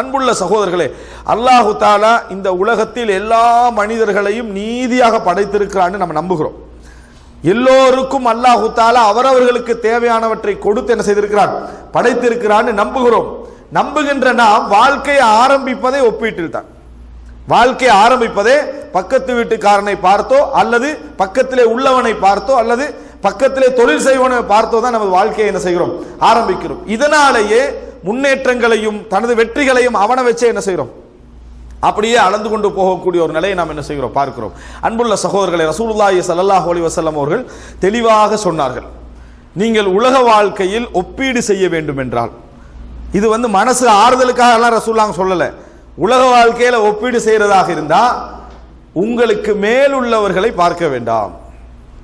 அன்புள்ள சகோதரர்களே அல்லாஹு தாலா இந்த உலகத்தில் எல்லா மனிதர்களையும் நீதியாக படைத்திருக்கிறான்னு நம்ம நம்புகிறோம். எல்லோருக்கும் அல்லாஹு தாலா அவரவர்களுக்கு தேவையானவற்றை கொடுத்து என்ன செய்திருக்கிறார் படைத்திருக்கிறான்னு நம்புகிறோம். நம்புகின்ற நாம் வாழ்க்கையை ஆரம்பிப்பதை ஒப்பீட்டில் தான் வாழ்க்கையை ஆரம்பிப்பதே பக்கத்து வீட்டுக்காரனை பார்த்தோ அல்லது பக்கத்திலே உள்ளவனை பார்த்தோ அல்லது பக்கத்திலே தொழில் செய்வனை பார்த்தோ தான் நமது வாழ்க்கையை என்ன செய்கிறோம்? ஆரம்பிக்கிறோம். இதனாலேயே முன்னேற்றங்களையும் தனது வெற்றிகளையும் அவனை வச்சே என்ன செய்கிறோம் அப்படியே அளந்து கொண்டு போகக்கூடிய ஒரு நிலையை நாம் என்ன செய்கிறோம்? பார்க்கிறோம். அன்புள்ள சகோதரர்களை ரசூலுல்லாஹி சல்லாஹ் அலைஹி வசல்லம் அவர்கள் தெளிவாக சொன்னார்கள். நீங்கள் உலக வாழ்க்கையில் ஒப்பீடு செய்ய வேண்டும் என்றால். இது வந்து மனசு ஆறுதலுக்காக எல்லாம் ரசூல்லாங்க சொல்லலை. உலக வாழ்க்கையில் ஒப்பீடு செய்கிறதாக இருந்தால் உங்களுக்கு மேலுள்ளவர்களை பார்க்க வேண்டாம்.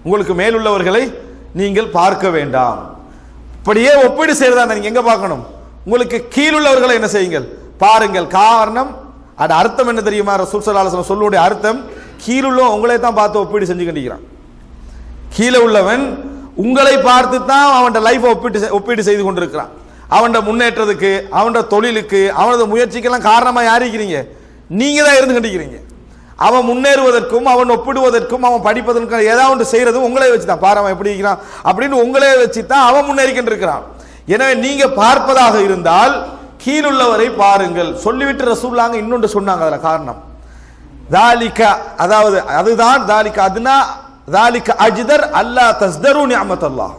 உங்களுக்கு மேலுள்ளவர்களை நீங்கள் பார்க்க வேண்டாம். இப்படியே ஒப்பீடு செய்கிறதா நீங்கள் எங்கே பார்க்கணும்? உங்களுக்கு கீழுள்ளவர்களை என்ன செய்யுங்கள்? பாருங்கள் காரணம் அது அர்த்தம் என்ன தெரியுமா? ரசூல் ஸல்லல்லாஹு சொல்லுடைய அர்த்தம் கீழுள்ள உங்களே தான் பார்த்து ஒப்பீடு செஞ்சு கண்டிக்கிறான் கீழே உள்ளவன் உங்களை பார்த்து தான் அவன் லைஃப் ஒப்பீட்டு ஒப்பீடு செய்து கொண்டிருக்கிறான். அவன் முன்னேற்றத்துக்கு அவன் தொழிலுக்கு அவனது முயற்சிக்கெல்லாம் காரணமாக யாரிக்கிறீங்க நீங்கள் தான் இருந்து கண்டிக்கிறீங்க. அவன் முன்னேறுவதற்கும் அவன் ஒப்பிடுவதற்கும் அவன் படிப்பதற்கும் ஏதாவது ஒன்று செய்யறதும் உங்களே வச்சு தான் பாரு அவன் எப்படி இருக்கிறான்? அப்படின்னு உங்களே வச்சு தான் அவன் முன்னேறிக்கிட்டு இருக்கிறான் எனவே நீங்க பார்ப்பதாக இருந்தால் கீழுள்ளவரை பாருங்கள். சொல்லிவிட்டு ரசூல்லாங்க இன்னொன்று சொன்னாங்க அதில் காரணம். தாலிகா அதாவது அதுதான் தாலிக்கா அதுனா தாலிகா அஜ்தர் அல்லாஹ் தஸ்தரு நியமத் அல்லாஹ்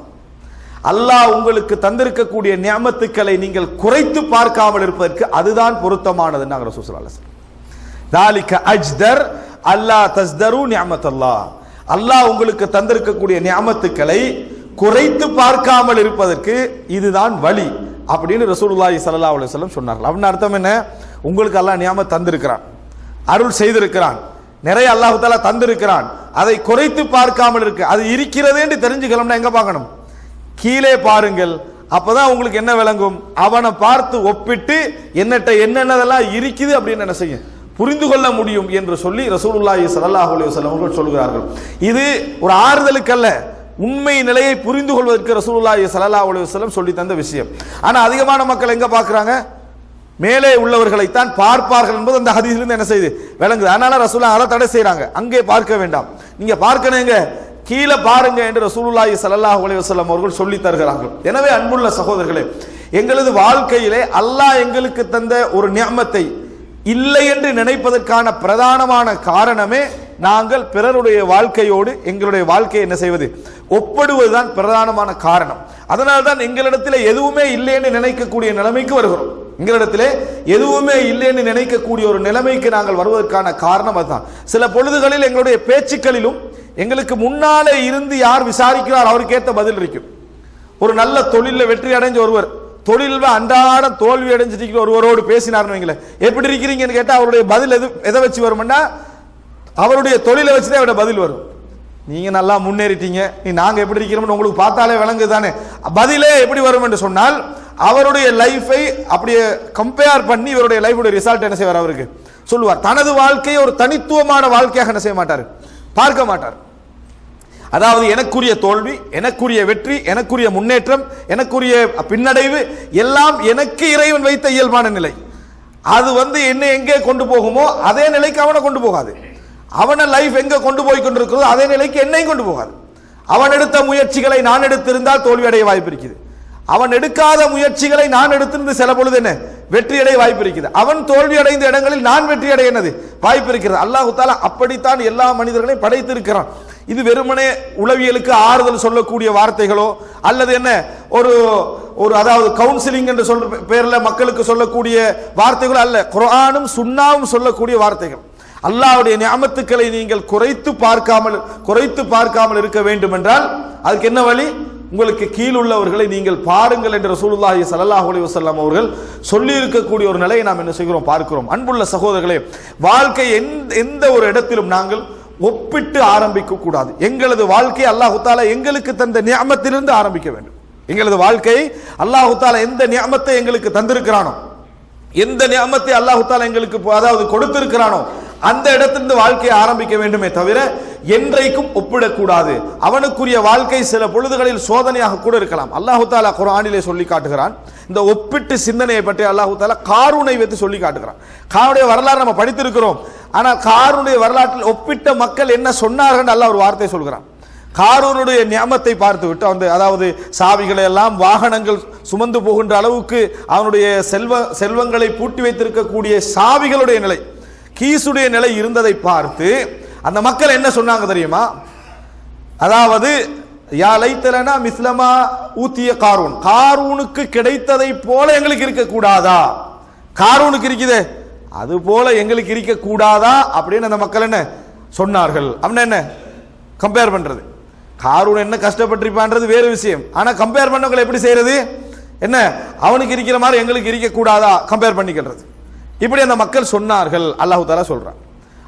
அல்லாஹ் உங்களுக்கு தந்திருக்கக்கூடிய நியமத்துக்களை நீங்கள் குறைத்து பார்க்காமல் இருப்பதற்கு அதுதான் பொருத்தமானது நாங்கள் ரசூல் ஸல்லல்லாஹு தாலிக அஜ்தர் அல்லாஹ் தஸ்தரு நியமத் அல்லாஹ் அல்லாஹ் உங்களுக்கு தந்திருக்கக்கூடிய நியமத்துக்களை குறைத்து பார்க்காமல் இருப்பதற்கு இதுதான் வழி அப்படின்னு ரசூலுல்லாஹி சல்லா அலுவலம் சொன்னார்கள். அப்படின்னு அர்த்தம் என்ன? உங்களுக்கு அல்லாஹ் நியாம தந்திருக்கிறான். அருள் செய்திருக்கிறான். நிறைய அல்லாஹு தாலா தந்திருக்கிறான். அதை குறைத்து பார்க்காமல் இருக்கு. அது இருக்கிறதேன்னு தெரிஞ்சுக்கலாம்னா எங்க பார்க்கணும்? கீழே பாருங்கள். அப்பதான் உங்களுக்கு என்ன விளங்கும்? அவனை பார்த்து ஒப்பிட்டு என்னட்ட என்னென்னதெல்லாம் இருக்குது அப்படின்னு என்ன செய்யும்? புரிந்து கொள்ள முடியும் என்று சொல்லி ரசூலுல்லாஹி சல்லாஹ் அலுவலம் அவர்கள் சொல்கிறார்கள் இது ஒரு ஆறுதலுக்கல்ல. உண்மை நிலையை புரிந்து கொள்வதற்கு ரசூலுல்லாஹி ஸல்லல்லாஹு அலைஹி வஸல்லம் சொல்லி தந்த விஷயம். ஆனா அதிகமான மக்கள் எங்க பார்க்கறாங்க? மேலே உள்ளவர்களைத்தான் பார்ப்பார்கள் என்பது அந்த ஹதீஸிலிருந்து என்ன செய்யுது விளங்குது. அதனால ரசூலா அதை தடை செய்றாங்க. அங்கே பார்க்க வேண்டாம். நீங்க பார்க்கணுங்க கீழே பாருங்க என்று ரசூலுல்லாஹி ஸல்லல்லாஹு அலைஹி வஸல்லம் அவர்கள் சொல்லி தருகிறார்கள். எனவே அன்புள்ள சகோதரர்களே எங்களது வாழ்க்கையிலே அல்லாஹ் எங்களுக்கு தந்த ஒரு நியமத்தை இல்லை என்று நினைப்பதற்கான பிரதானமான காரணமே நாங்கள் பிறருடைய வாழ்க்கையோடு எங்களுடைய வாழ்க்கையை என்ன செய்வது? ஒப்படுவதுதான் பிரதானமான காரணம். அதனால்தான் எங்களிடத்தில் எதுவுமே இல்லைன்னு நினைக்கக்கூடிய நிலைமைக்கு வருகிறோம். எங்களிடத்தில் எதுவுமே இல்லைன்னு நினைக்கக்கூடிய ஒரு நிலைமைக்கு நாங்கள் வருவதற்கான காரணம் அதுதான். சில பொழுதுகளில் எங்களுடைய பேச்சுக்களிலும் எங்களுக்கு முன்னாலே இருந்து யார் விசாரிக்கிறார் அவருக்கேற்ற பதில் இருக்கும். ஒரு நல்ல தொழிலில் வெற்றி அடைஞ்ச ஒருவர் தொழிலில் அன்றாடம் தோல்வி அடைஞ்சிருக்கிற ஒருவரோடு பேசினார்னு வைங்களேன். எப்படி இருக்கிறீங்கன்னு கேட்டால் அவருடைய பதில் எது எதை வச்சு வரும்னா அவருடைய தொழிலை வச்சு தான் பதில் வரும். நீங்க நல்லா முன்னேறிட்டீங்க. நீ நாங்க எப்படி இருக்கிறோம்னு உங்களுக்கு பார்த்தாலே விளங்குது தானே பதிலே எப்படி வரும் என்று சொன்னால் அவருடைய லைஃபை அப்படியே கம்பேர் பண்ணி இவருடைய லைஃபுடைய ரிசல்ட் என்ன செய்வார் அவருக்கு? சொல்லுவார். தனது வாழ்க்கையை ஒரு தனித்துவமான வாழ்க்கையாக என்ன செய்ய மாட்டார்? பார்க்க மாட்டார். அதாவது எனக்குரிய தோல்வி எனக்குரிய வெற்றி எனக்குரிய முன்னேற்றம் எனக்குரிய பின்னடைவு எல்லாம் எனக்கு இறைவன் வைத்த இயல்பான நிலை. அது வந்து என்ன எங்கே கொண்டு போகுமோ அதே நிலைக்கு அவனை கொண்டு போகாது. அவனை லைஃப் எங்க கொண்டு போய் கொண்டிருக்கிறதோ அதே நிலைக்கு என்னையும் கொண்டு போகாது. அவன் எடுத்த முயற்சிகளை நான் எடுத்திருந்தால் தோல்வி அடைய வாய்ப்பு இருக்குது. அவன் எடுக்காத முயற்சிகளை நான் எடுத்திருந்து சில பொழுது என்ன? வெற்றி அடைய வாய்ப்பு இருக்குது. அவன் தோல்வி அடைந்த இடங்களில் நான் வெற்றி அடைய என்னது வாய்ப்பு இருக்கிறது. அல்லாஹு தாலா அப்படித்தான் எல்லா மனிதர்களையும் படைத்திருக்கிறான். இது வெறுமனே உளவியலுக்கு ஆறுதல் சொல்லக்கூடிய வார்த்தைகளோ அல்லது என்ன? ஒரு ஒரு அதாவது கவுன்சிலிங் என்று சொல்ற பேரில் மக்களுக்கு சொல்லக்கூடிய வார்த்தைகளோ அல்ல. குரானும் சுண்ணாவும் சொல்லக்கூடிய வார்த்தைகள். அல்லாவுடைய நியமத்துக்களை நீங்கள் குறைத்து பார்க்காமல் குறைத்து பார்க்காமல் இருக்க வேண்டும் என்றால் அதுக்கு என்ன வழி? உங்களுக்கு கீழுள்ளவர்களை நீங்கள் பாருங்கள் என்று ரசூலுல்லாஹி சல்லாஹ் அலி வசல்லாம் அவர்கள் சொல்லி இருக்கக்கூடிய ஒரு நிலையை நாம் என்ன செய்கிறோம் பார்க்கிறோம். அன்புள்ள சகோதரர்களே வாழ்க்கை எந்த எந்த ஒரு இடத்திலும் நாங்கள் ஒப்பிட்டு ஆரம்பிக்க கூடாது. எங்களது வாழ்க்கை அல்லாஹு தாலா எங்களுக்கு தந்த நியமத்திலிருந்து ஆரம்பிக்க வேண்டும். எங்களது வாழ்க்கை அல்லாஹு தாலா எந்த நியமத்தை எங்களுக்கு தந்திருக்கிறானோ எந்த நியமத்தை அல்லாஹு தாலா எங்களுக்கு இப்போ அதாவது கொடுத்திருக்கிறானோ அந்த இடத்திலிருந்து வாழ்க்கையை ஆரம்பிக்க வேண்டுமே தவிர என்றைக்கும் ஒப்பிடக்கூடாது. அவனுக்குரிய வாழ்க்கை சில பொழுதுகளில் சோதனையாக கூட இருக்கலாம். அல்லாஹு தாலா குரானிலே சொல்லி காட்டுகிறான். இந்த ஒப்பிட்டு சிந்தனையை பற்றி அல்லாஹு தாலா காரூனை வைத்து சொல்லி காட்டுகிறான். காருடைய வரலாறு நம்ம படித்திருக்கிறோம். ஆனால் காருடைய வரலாற்றில் ஒப்பிட்ட மக்கள் என்ன சொன்னார்கள் அல்ல ஒரு வார்த்தை சொல்கிறான். காரூனுடைய நியமத்தை பார்த்து விட்டு அந்த அதாவது சாவிகளை எல்லாம் வாகனங்கள் சுமந்து போகின்ற அளவுக்கு அவனுடைய செல்வ செல்வங்களை பூட்டி வைத்திருக்கக்கூடிய சாவிகளுடைய நிலை. கீசுடைய நிலை இருந்ததை பார்த்து அந்த மக்கள் என்ன சொன்னாங்க தெரியுமா? அதாவது யா லைத்தலனா மிஸ்லமா ஊத்திய காரூன். காரூனுக்கு கிடைத்ததை போல எங்களுக்கு இருக்கக்கூடாதா? காரூனுக்கு இருக்குதே. அது போல எங்களுக்கு இருக்கக்கூடாதா? அப்படின்னு அந்த மக்கள் என்ன சொன்னார்கள். அப்படின்னா என்ன? கம்பேர் பண்றது. காரூன் என்ன கஷ்டப்பட்டிருப்பான்றது வேறு விஷயம். ஆனா கம்பேர் பண்ணவங்களை எப்படி செய்யறது? என்ன? அவனுக்கு இருக்கிற மாதிரி எங்களுக்கு இருக்கக்கூடாதா? கம்பேர் பண்ணிக்கிறது இப்படி அந்த மக்கள் சொன்னார்கள். அல்லாஹு தாலா சொல்றான்.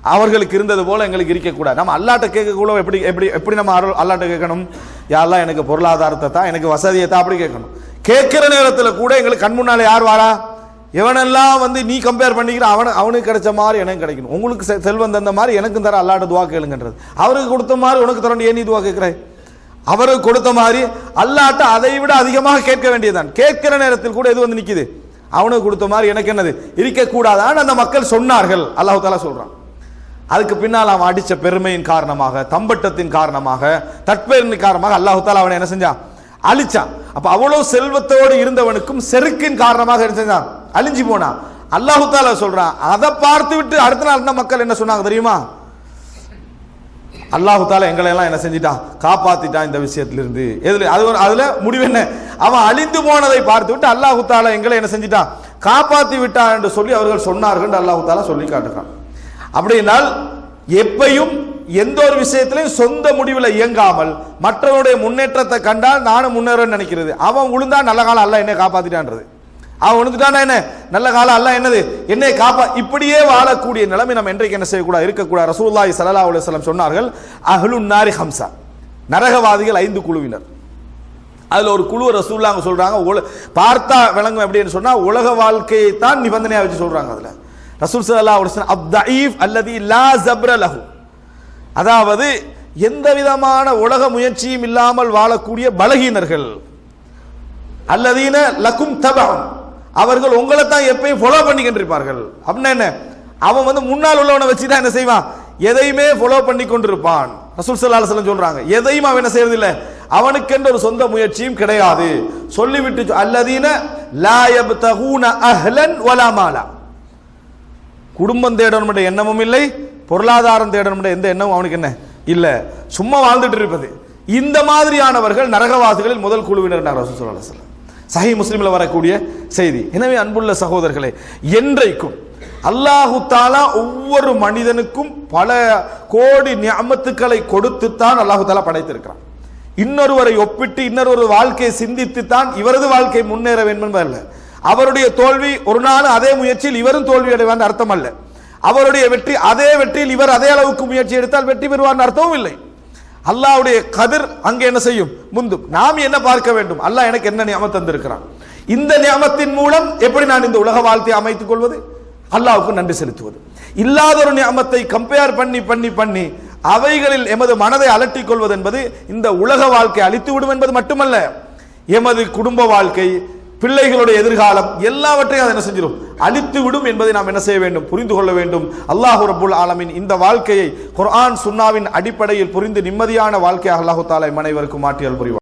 அவர்களுக்கு இருந்தது போல எங்களுக்கு இருக்கக்கூடாது நம்ம அல்லாட்ட கேட்கக்கூட எப்படி எப்படி எப்படி நம்ம அருள் அல்லாட்ட கேட்கணும்? யாரெல்லாம் எனக்கு பொருளாதாரத்தை தான் எனக்கு வசதியை தான் அப்படி கேட்கணும். கேட்கிற நேரத்தில் கூட எங்களுக்கு கண் முன்னால் யார் வாரா? எவனெல்லாம் வந்து நீ கம்பேர் பண்ணிக்கிற அவன் அவனுக்கு கிடைச்ச மாதிரி எனக்கு கிடைக்கணும். உங்களுக்கு செ- செல்வம் தந்த மாதிரி எனக்கும் தர அல்லாட்ட துவா கேளுங்கன்றது. அவருக்கு கொடுத்த மாதிரி உனக்கு தரணும். ஏன் நீ துவா கேட்குறேன் அவருக்கு கொடுத்த மாதிரி அல்லாட்ட அதை விட அதிகமாக கேட்க வேண்டியதுதான். கேட்கிற நேரத்தில் கூட எது வந்து நிற்கிது அவனுக்கு கொடுத்த மாதிரி எனக்கு என்னது? இருக்கக்கூடாதான்னு அந்த மக்கள் சொன்னார்கள். அல்லாஹ் தாலா சொல்கிறான் அதுக்கு பின்னால் அவன் அடித்த பெருமையின் காரணமாக தம்பட்டத்தின் காரணமாக தற்பெருமின் காரணமாக அல்லாஹு தாலா அவனை என்ன செஞ்சான்? அழிச்சான். அப்போ அவ்வளோ செல்வத்தோடு இருந்தவனுக்கும் செருக்கின் காரணமாக என்ன செஞ்சான்? அழிஞ்சு போனான். அல்லாஹு தாலா சொல்கிறான் அதை பார்த்து விட்டு அடுத்த நாள் என்ன மக்கள் என்ன சொன்னாங்க தெரியுமா? அல்லாஹு தாலா எங்களை எல்லாம் என்ன செஞ்சிட்டான்? காப்பாத்திட்டான் இந்த விஷயத்திலிருந்து. எதுல அது அதில் அதுல முடிவு என்ன? அவன் அழிந்து போனதை பார்த்து விட்டு அல்லாஹு எங்களை என்ன செஞ்சிட்டான்? காப்பாத்தி விட்டான் என்று சொல்லி அவர்கள் சொன்னார்கள் என்று அல்லாஹு தாலா சொல்லி காட்டுறான் அப்படின்னால் எப்பையும் எந்த ஒரு விஷயத்திலையும் சொந்த முடிவில் இயங்காமல் மற்றவருடைய முன்னேற்றத்தை கண்டால் நானும் முன்னேறேன்னு நினைக்கிறது. அவன் உளுந்தா நல்ல காலம் அல்ல என்னை காப்பாத்திட்டான்றது. அவன் உணர்ந்துட்டானா என்ன? நல்ல காலம் அல்ல என்னது? என்னை காப்பா இப்படியே வாழக்கூடிய நிலைமை நம்ம என்றைக்கு என்ன செய்யக்கூடாது இருக்கக்கூடாது ரசூல்லாய் சலல்லா அலுவலம் சொன்னார்கள் அஹ்லுன் நாரி ஹம்சா. நரகவாதிகள் ஐந்து குழுவினர். அதில் ஒரு குழு ரசூல்லா அவங்க சொல்கிறாங்க பார்த்தா விளங்கும் அப்படின்னு சொன்னால் உலக வாழ்க்கையை தான் நிபந்தனையாக வச்சு சொல்கிறாங்க அதில். ரசூல் ஸல்லல்லாஹு அலுவலம் வஸல்லம் அல்லது லா ஜப்ர லஹு. அதாவது எந்த விதமான உலக முயற்சியும் இல்லாமல் வாழக்கூடிய பலகீனர்கள். அல்லதீன லக்கும் தபம் அவர்கள் உங்களை தான் எப்பயும் ஃபாலோ பண்ணிக்கிட்டு இருப்பார்கள் அப்படின்னா என்ன? அவன் வந்து முன்னால் உள்ளவனை வச்சு தான் என்ன செய்வான்? எதையுமே ஃபாலோ பண்ணி கொண்டிருப்பான் ரசூல் சல்லா சொல்லம் சொல்றாங்க எதையும் அவன் என்ன செய்யறது இல்லை அவனுக்கென்று ஒரு சொந்த முயற்சியும் கிடையாது. சொல்லிவிட்டு அல்லதீன லாயப் தகுன அஹ்லன் வலா மாலா. குடும்பம் தேடணும் எண்ணமும் இல்லை பொருளாதாரம் தேடணும் எந்த எண்ணமும் அவனுக்கு என்ன? இல்ல. சும்மா வாழ்ந்துட்டு இருப்பது. இந்த மாதிரியானவர்கள் நரகவாசிகளில் முதல் குழுவினர் ரசூல் சல்லா சொல்லம் சஹி முஸ்லீமில் வரக்கூடிய செய்தி. எனவே அன்புள்ள சகோதரர்களே என்றைக்கும் அல்லாஹு தாலா ஒவ்வொரு மனிதனுக்கும் பல கோடி நியமத்துக்களை கொடுத்துத்தான் அல்லாஹு தாலா படைத்திருக்கிறான். இன்னொருவரை ஒப்பிட்டு இன்னொரு வாழ்க்கையை சிந்தித்து தான் இவரது வாழ்க்கை முன்னேற வேண்டும் என்பதல்ல அவருடைய தோல்வி ஒரு நாள் அதே முயற்சியில் இவரும் தோல்வி அடைவான் அர்த்தம் அல்ல. அவருடைய வெற்றி அதே வெற்றியில் இவர் அதே அளவுக்கு முயற்சி எடுத்தால் வெற்றி பெறுவார் அர்த்தமும் இல்லை. அல்லாஹ்வுடைய கதிர் அங்கே என்ன செய்யும்? முந்தும் நாம் என்ன பார்க்க வேண்டும்? அல்லாஹ் எனக்கு என்ன நியமம் தந்திருக்கிறான்? இந்த நியமத்தின் மூலம் எப்படி நான் இந்த உலக வாழ்க்கையை அமைத்துக் கொள்வது? அல்லாவுக்கு நன்றி செலுத்துவது. இல்லாத ஒரு நியமத்தை கம்பேர் பண்ணி பண்ணி பண்ணி அவைகளில் எமது மனதை அலட்டிக் கொள்வது என்பது இந்த உலக வாழ்க்கை அழித்து விடும் என்பது மட்டுமல்ல. எமது குடும்ப வாழ்க்கை பிள்ளைகளுடைய எதிர்காலம் எல்லாவற்றையும் அதை என்ன செஞ்சிடும் அழித்து விடும் என்பதை நாம் என்ன செய்ய வேண்டும்? புரிந்து கொள்ள வேண்டும். அல்லாஹு ரபுல் ஆலமின் இந்த வாழ்க்கையை குர்ஆன் சுன்னாவின் அடிப்படையில் புரிந்து நிம்மதியான வாழ்க்கையாக அல்லாஹு தாலை மனைவருக்கு மாற்றியல் புரிவார்.